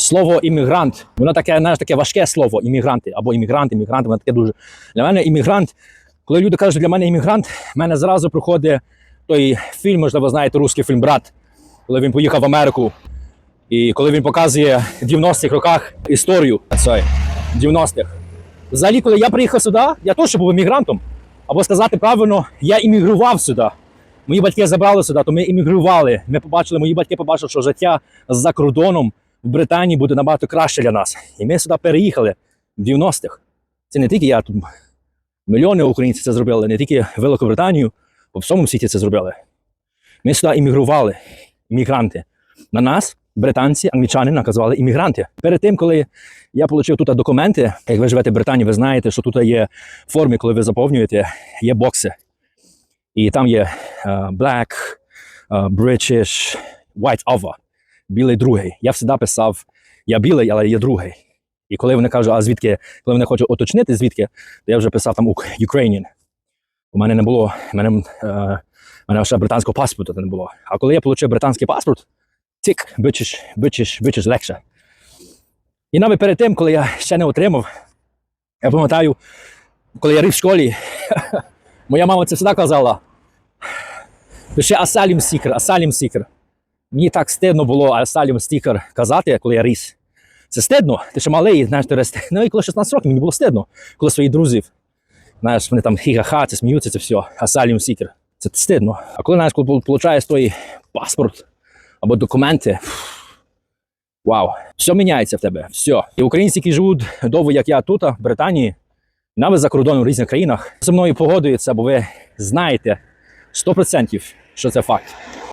Слово іммігрант, воно таке, знаєш, таке важке слово іммігранти або іммігрант, іммігрант, воно таке дуже. Для мене іммігрант, коли люди кажуть, що для мене іммігрант, в мене зразу приходить той фільм, можливо, знаєте, русський фільм Брат, коли він поїхав в Америку. І коли він показує в 90-х роках історію цієї 90-х. Взагалі, коли я приїхав сюди, я теж був іммігрантом. Або сказати правильно, я іммігрував сюди. Мої батьки забрали сюди, то ми іммігрували. Ми побачили, мої батьки побачили, що життя за кордоном в Британії буде набагато краще для нас. І ми сюди переїхали в 90-х. Це не тільки я тут. Мільйони українців це зробили, не тільки Великобританію, по всьому світі це зробили. Ми сюди іммігрували, іммігранти. На нас, британці, англічани наказували іммігранти. Перед тим, коли я отримав тут документи, як ви живете в Британії, ви знаєте, що тут є форми, коли ви заповнюєте, є бокси. І там є е, Black, е, British, White Over, білий другий. Я завжди писав, я білий, але є другий. І коли вони кажуть, а звідки, коли вони хочуть уточнити, звідки, то я вже писав там «Ук- Ukrainian. У мене не було, у мене, е, мене ще британського паспорту не було. А коли я отримав британський паспорт, тік, бичиш, бичиш, бичиш легше. І навіть перед тим, коли я ще не отримав, я пам'ятаю, коли я ріс в школі, моя мама це завжди казала. Пиши Асалім Сікер, Асалім Сікер. Мені так стидно було Асалім Сікер казати, коли я ріс. Це стидно. Ти ще малий, знаєш, ти росте. Ну і коли 16 років, мені було стидно, коли своїх друзів. Знаєш, вони там хі-ха-ха, це сміються, це все. Асалім Сікер. Це стидно. А коли знаєш, коли получаєш той паспорт або документи, вау, все міняється в тебе. Все. І українці, які живуть довго, як я тут, в Британії, навіть за кордоном в різних країнах, зі мною погодуються, бо ви знаєте 100%, що це факт.